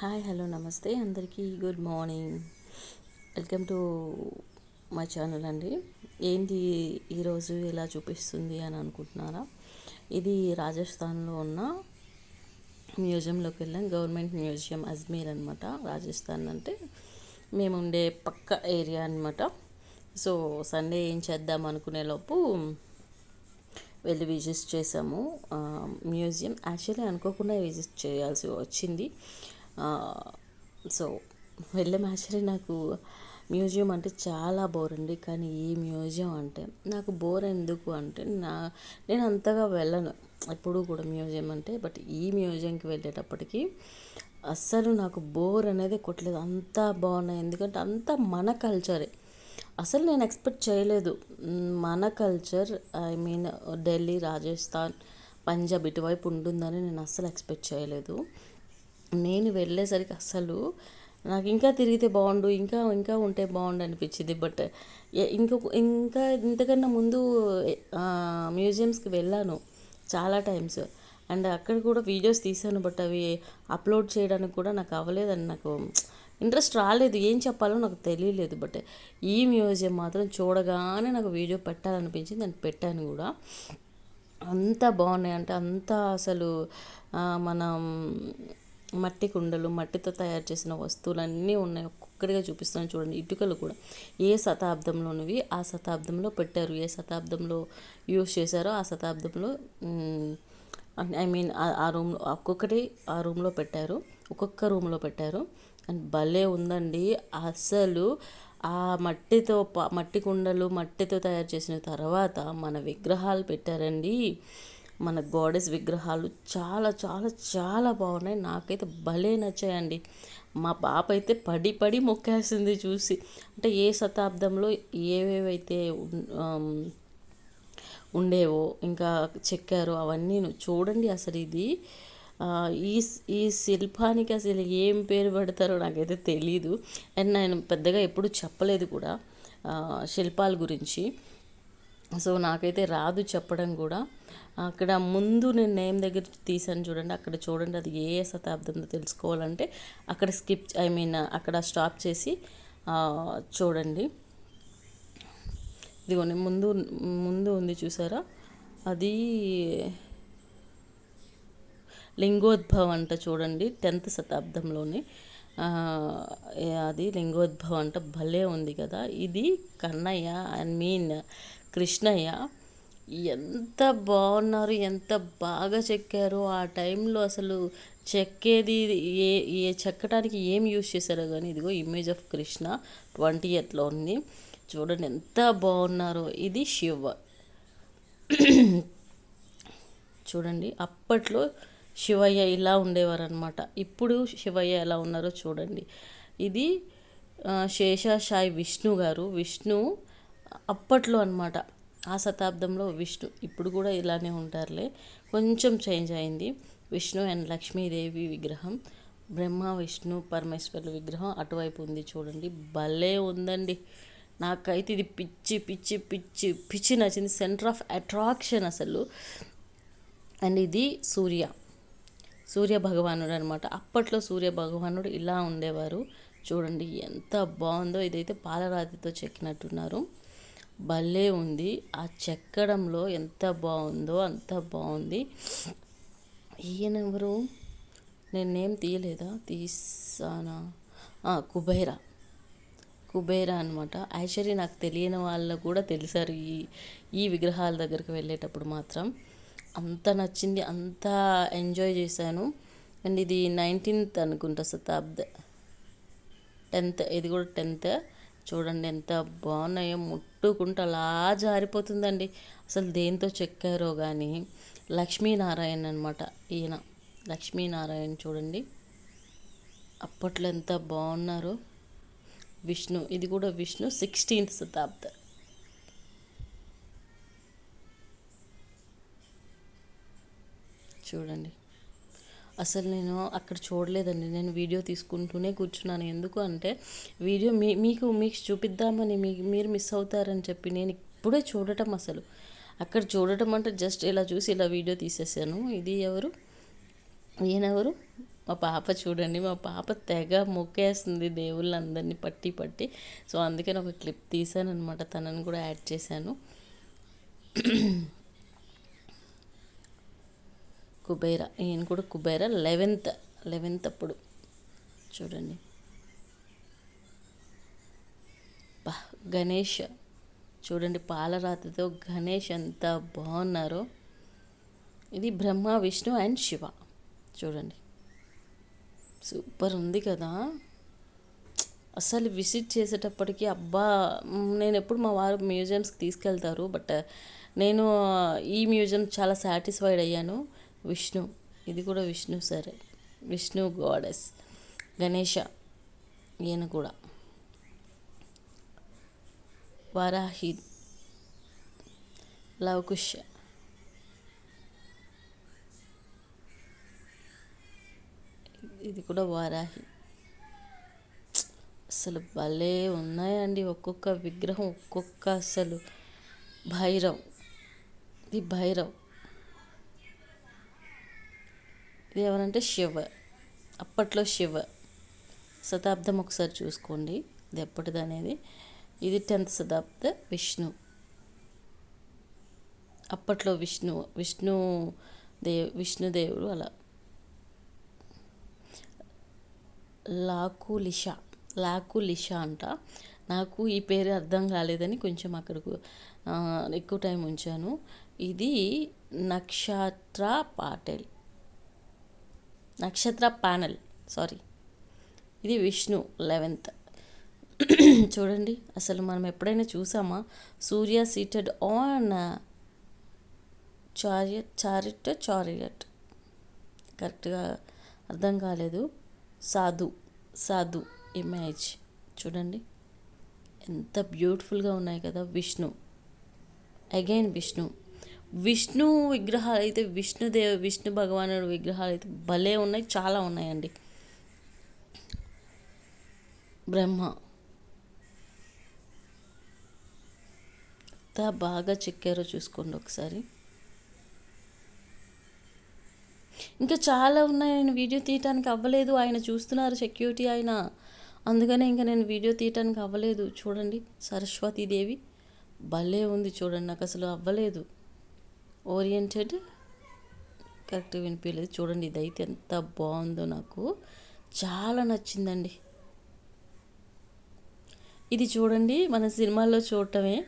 Hi hello నమస్తే. అందరికీ good morning. Welcome to my channel అండి. ఏంటి ఈరోజు ఎలా చూపిస్తుంది అని అనుకుంటున్నారా? ఇది రాజస్థాన్లో ఉన్న మ్యూజియంలోకి వెళ్ళాం. గవర్నమెంట్ మ్యూజియం అజ్మీర్ అనమాట రాజస్థాన్ అంటే మేము ఉండే పక్క ఏరియా అనమాట సో సండే ఏం చేద్దాం అనుకునేలోపు వెళ్ళి విజిట్ చేసాము. మ్యూజియం. యాక్చువల్లీ అనుకోకుండా విజిట్ చేయాల్సి వచ్చింది. సో వెళ్ళే యాక్చువల్లీ నాకు మ్యూజియం అంటే చాలా బోర్ అండి. కానీ ఈ మ్యూజియం అంటే నాకు బోర్ ఎందుకు అంటే నా నేను అంతగా వెళ్ళను. ఎప్పుడూ కూడా మ్యూజియం అంటే బట్ ఈ మ్యూజియంకి వెళ్ళేటప్పటికి అస్సలు నాకు బోర్ అనేది కొట్టలేదు. అంతా బాగున్నాయి. ఎందుకంటే అంతా మన కల్చరే అసలు నేను ఎక్స్పెక్ట్ చేయలేదు. మన culture I mean Delhi Rajasthan Punjab ఇటువైపు ఉంటుందని నేను అస్సలు ఎక్స్పెక్ట్ చేయలేదు. నేను వెళ్ళేసరికి అస్సలు నాకు ఇంకా తిరిగితే బాగుండు ఇంకా ఇంకా ఉంటే బాగుండు అనిపించింది. బట్ ఇంకొక ఇంకా ఇంతకన్నా ముందు మ్యూజియంస్కి వెళ్ళాను చాలా టైమ్స్. అండ్ అక్కడ కూడా వీడియోస్ తీసాను బట్ అవి అప్లోడ్ చేయడానికి కూడా నాకు అవ్వలేదని నాకు ఇంట్రెస్ట్ రాలేదు. ఏం చెప్పాలో నాకు తెలియలేదు. బట్ ఈ మ్యూజియం మాత్రం చూడగానే నాకు వీడియో పెట్టాలనిపించింది. నేను పెట్టాను కూడా. అంత బాగున్నాయి. అంటే అంత అసలు మనం మట్టి కుండలు మట్టితో తయారు చేసిన వస్తువులన్నీ ఉన్నాయి. ఒక్కొక్కటిగా చూపిస్తాను చూడండి. ఇటుకలు కూడా. ఏ శతాబ్దంలోనివి ఆ శతాబ్దంలో పెట్టారు? ఏ శతాబ్దంలో యూస్ చేశారో ఆ శతాబ్దంలో ఐ మీన్ ఆ రూమ్లో ఒక్కొక్కటి ఆ రూమ్లో పెట్టారు. ఒక్కొక్క రూమ్లో పెట్టారు. అండ్ భలే ఉందండి. అసలు ఆ మట్టితో మట్టి కుండలు మట్టితో తయారు చేసిన తర్వాత మన విగ్రహాలు పెట్టారండి. మన గోడెస్ విగ్రహాలు చాలా చాలా చాలా బాగున్నాయి. నాకైతే భలే నచ్చాయండి. మా పాప అయితే పడి పడి మొక్కేసింది చూసి. అంటే ఏ శతాబ్దంలో ఏవేవైతే ఉండేవో ఇంకా చెక్కారో అవన్నీ చూడండి అసలు ఇది. ఈ ఈ శిల్పానికి అసలు ఏం పేరు పెడతారో నాకైతే తెలీదు. అండ్ నేను పెద్దగా ఎప్పుడు చెప్పలేదు కూడా శిల్పాల గురించి. సో నాకైతే రాదు చెప్పడం కూడా. అక్కడ ముందు నేను నేమ్ దగ్గర తీసాను చూడండి అక్కడ చూడండి అది ఏ ఏ శతాబ్దంలో తెలుసుకోవాలంటే అక్కడ స్కిప్ ఐ మీన్ అక్కడ స్టాప్ చేసి చూడండి. ఇదిగోండి ముందు ముందు ఉంది చూసారా? అది లింగోద్భవం అంట చూడండి టెన్త్ శతాబ్దంలోని. అది లింగోద్భవం అంట భలే ఉంది కదా. ఇది కన్నయ్య ఐ మీన్ కృష్ణయ్య ఎంత బాగున్నారు ఎంత బాగా చెక్కారో ఆ టైంలో అసలు చెక్కేది ఏ ఏ చెక్కడానికి ఏం యూజ్ చేశారో కానీ ఇదిగో ఇమేజ్ ఆఫ్ కృష్ణ ట్వంటీ ఎయిత్లో ఉంది. చూడండి ఎంత బాగున్నారో. ఇది శివ. చూడండి అప్పట్లో శివయ్య ఇలా ఉండేవారు అనమాట ఇప్పుడు శివయ్య ఎలా ఉన్నారో చూడండి. ఇది శేషాషాయి విష్ణు గారు. విష్ణు అప్పట్లో అనమాట ఆ శతాబ్దంలో విష్ణు ఇప్పుడు కూడా ఇలానే ఉంటారులే. కొంచెం చేంజ్ అయింది. విష్ణు అండ్ లక్ష్మీదేవి విగ్రహం బ్రహ్మ విష్ణు పరమేశ్వరుల విగ్రహం అటువైపు ఉంది చూడండి. భలే ఉందండి. నాకైతే ఇది పిచ్చి పిచ్చి పిచ్చి పిచ్చి నచ్చింది. సెంటర్ ఆఫ్ అట్రాక్షన్ అసలు. అండ్ ఇది సూర్య. సూర్య భగవానుడు అనమాట అప్పట్లో సూర్య భగవానుడు ఇలా ఉండేవారు. చూడండి ఎంత బాగుందో. ఇదైతే పాలరాతితో చెక్కినట్టున్నారు. భలే ఉంది. ఆ చెక్కడంలో ఎంత బాగుందో అంత బాగుంది. ఈయన ఎవరు? నేనేం తీయలేదా? తీసానా? కుబేరా. కుబేరా అనమాట యాక్చువల్లీ నాకు తెలియని వాళ్ళు కూడా తెలిసారు ఈ ఈ విగ్రహాల దగ్గరికి వెళ్ళేటప్పుడు మాత్రం. అంత నచ్చింది అంత ఎంజాయ్ చేశాను. అండ్ ఇది నైన్టీన్త్ అనుకుంటా శతాబ్ద. టెన్త్ ఇది కూడా టెన్త్. చూడండి ఎంత బాగున్నాయో ముట్టుకుంటే అలా జారిపోతుందండి. అసలు దేంతో చెక్కారో కానీ లక్ష్మీనారాయణ అనమాట ఈయన. లక్ష్మీనారాయణ చూడండి. అప్పట్లో ఎంత బాగున్నారో. విష్ణు ఇది కూడా విష్ణు సిక్స్టీన్త్ శతాబ్ద. చూడండి. అసలు నేను అక్కడ చూడలేదండి. నేను వీడియో తీసుకుంటూనే కూర్చున్నాను. ఎందుకు అంటే వీడియో మీ మీకు మీకు చూపిద్దామని మీ మీరు మిస్ అవుతారని చెప్పి నేను ఇప్పుడే చూడటం అసలు. అక్కడ చూడటం అంటే జస్ట్ ఇలా చూసి ఇలా వీడియో తీసేసాను. ఇది ఎవరు? ఈయనెవరు మా పాప చూడండి. మా పాప తెగ మొక్కేస్తుంది దేవుళ్ళందరినీ పట్టి పట్టి. సో అందుకని ఒక క్లిప్ తీసాను అనమాట తనని కూడా యాడ్ చేశాను. కుబేర ఈయన కూడా కుబేర. లెవెన్త్ లెవెన్త్ అప్పుడు. చూడండి. గణేష్. చూడండి పాలరాతితో గణేష్ ఎంత బాగున్నారో. ఇది బ్రహ్మ విష్ణు అండ్ శివ. చూడండి. సూపర్ ఉంది కదా. అసలు విజిట్ చేసేటప్పటికి అబ్బా నేను ఎప్పుడు మా వారు మ్యూజియంస్కి తీసుకెళ్తారు బట్ నేను ఈ మ్యూజియం చాలా సాటిస్ఫైడ్ అయ్యాను. విష్ణు. ఇది కూడా విష్ణు సరే. విష్ణు గాడెస్. గణేష. ఈయన కూడా. వారాహి. లవకుశ ఇది కూడా వారాహి. అసలు భలే ఉన్నాయండి ఒక్కొక్క విగ్రహం ఒక్కొక్క అసలు భైరవ్. ఇది భైరవ్. ఇది ఎవరంటే శివ. అప్పట్లో శివ. శతాబ్దం ఒకసారి చూసుకోండి. ఇది ఎప్పటిది అనేది? ఇది టెన్త్ శతాబ్ద విష్ణు. అప్పట్లో విష్ణు విష్ణు దేవ్ విష్ణుదేవుడు అలా. లాకులిష లాకులిష అంట. నాకు ఈ పేరు అర్థం కాలేదని కొంచెం అక్కడకు ఎక్కువ టైం ఉంచాను. ఇది నక్షత్ర పాటెల్. నక్షత్ర ప్యానల్ సారీ ఇది విష్ణు లెవెన్త్. చూడండి అసలు మనం ఎప్పుడైనా చూసామా? Surya seated on chariot chariot chariot. కరెక్ట్గా అర్థం కాలేదు. సాధు సాధు ఇమేజ్. చూడండి ఎంత బ్యూటిఫుల్గా ఉన్నాయి కదా విష్ణు. అగైన్ విష్ణు. విష్ణు విగ్రహాలు అయితే విష్ణుదేవ విష్ణు భగవానుడు విగ్రహాలు అయితే భలే ఉన్నాయి చాలా ఉన్నాయండి. బ్రహ్మ. ఎంత బాగా చెక్కారో చూసుకోండి ఒకసారి. ఇంకా చాలా ఉన్నాయి నేను వీడియో తీయటానికి అవ్వలేదు ఆయన చూస్తున్నారు సెక్యూరిటీ ఆయన. అందుకనే ఇంకా నేను వీడియో తీయటానికి అవ్వలేదు. చూడండి సరస్వతీదేవి. భలే ఉంది చూడండి నాకు అసలు అవ్వలేదు. ఓరియంటెడ్ కరెక్ట్గా వినిపించలేదు చూడండి ఇదైతే ఎంత బాగుందో నాకు. చాలా నచ్చిందండి. ఇది చూడండి మన సినిమాల్లో చూడటమే.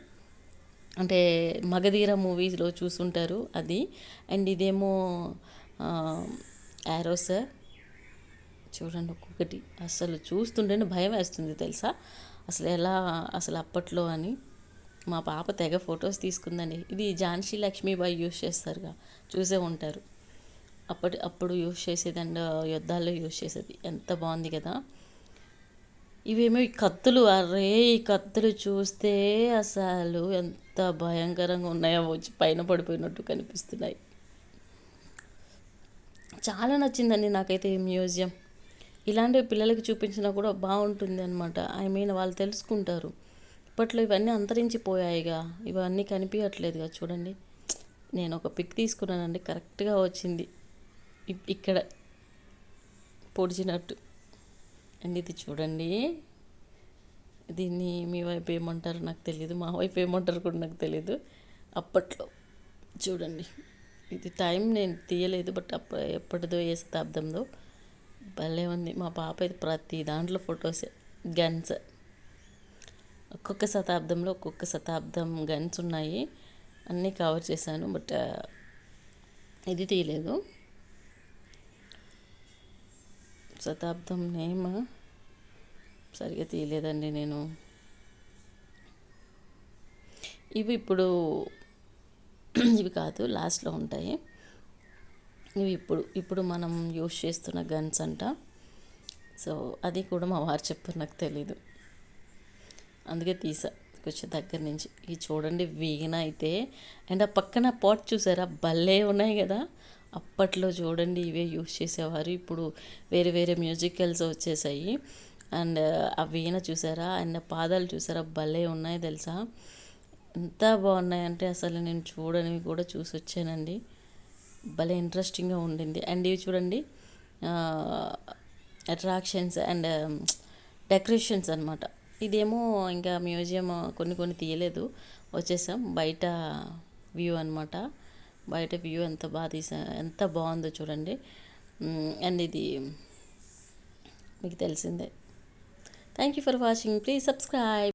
అంటే మగధీర మూవీస్లో చూసుంటారు అది. అండ్ ఇదేమో యారోస్ చూడండి ఒక్కొక్కటి. అసలు చూస్తుంటేనే భయం వేస్తుంది తెలుసా? అసలు ఎలా అసలు అప్పట్లో అని. మా పాప తెగ ఫొటోస్ తీసుకుందండి. ఇది ఝాన్సీ లక్ష్మీబాయి యూస్ చేస్తారుగా. చూసే ఉంటారు. అప్పటి అప్పుడు యూజ్ చేసేది అండ్ యుద్ధాల్లో యూజ్ చేసేది. ఎంత బాగుంది కదా. ఇవేమో ఈ కత్తులు అరే ఈ కత్తులు చూస్తే అసలు ఎంత భయంకరంగా ఉన్నాయో వచ్చి పైన పడిపోయినట్టు కనిపిస్తున్నాయి. చాలా నచ్చిందండి నాకైతే ఈ మ్యూజియం. ఇలాంటివి పిల్లలకి చూపించినా కూడా బాగుంటుంది అనమాట ఐ మీన్ వాళ్ళు తెలుసుకుంటారు. అప్పట్లో ఇవన్నీ అంతరించిపోయాయిగా. ఇవన్నీ కనిపించట్లేదుగా చూడండి. నేను ఒక పిక్ తీసుకున్నానండి. కరెక్ట్గా వచ్చింది. ఇ- ఇక్కడ పొడిచినట్టు. అండ్ ఇది చూడండి. దీన్ని మీ వైపు ఏమంటారు నాకు తెలియదు మా వైపు ఏమంటారు కూడా నాకు తెలియదు అప్పట్లో చూడండి. ఇది టైం నేను తీయలేదు. బట్ అప్ప ఎప్పటిదో ఏ శతాబ్దంలో భలే ఉంది. మా పాప అయితే ప్రతి దాంట్లో ఫొటోసే. గన్స్. ఒక్కొక్క శతాబ్దంలో ఒక్కొక్క శతాబ్దం గన్స్ ఉన్నాయి. అన్నీ కవర్ చేశాను బట్ uh, ఇది తీయలేదు. శతాబ్దం నేమ్ సరిగ్గా తీయలేదండి నేను. ఇవి ఇప్పుడు ఇవి కాదు లాస్ట్లో ఉంటాయి. ఇవి ఇప్పుడు ఇప్పుడు మనం యూస్ చేస్తున్న గన్స్ అంట. సో అది కూడా మా వారు చెప్పారు నాకు తెలీదు. అందుకే తీసా. కొంచెం దగ్గర నుంచి. ఇవి చూడండి వీగన అయితే. అండ్ ఆ పక్కన పాట్ చూసారా? భలే ఉన్నాయి కదా. అప్పట్లో చూడండి ఇవే యూజ్ చేసేవారు. ఇప్పుడు వేరే వేరే మ్యూజికల్స్ వచ్చేసాయి. అండ్ ఆ వీణ చూసారా? అండ్ పాదాలు చూసారా? భలే ఉన్నాయి తెలుసా? ఎంత బాగున్నాయంటే అసలు నేను చూడనివి కూడా చూసి వచ్చానండి. భలే ఇంట్రెస్టింగ్గా ఉండింది. అండ్ ఇవి చూడండి అట్రాక్షన్స్ అండ్ డెకరేషన్స్ అనమాట ఇదేమో ఇంకా మ్యూజియం కొన్ని కొన్ని తీయలేదు. వచ్చేసాం. బయట వ్యూ అనమాట బయట వ్యూ ఎంత బాగా తీసా ఎంత బాగుందో చూడండి. అండ్ ఇది మీకు తెలిసిందే. Thank you for watching please subscribe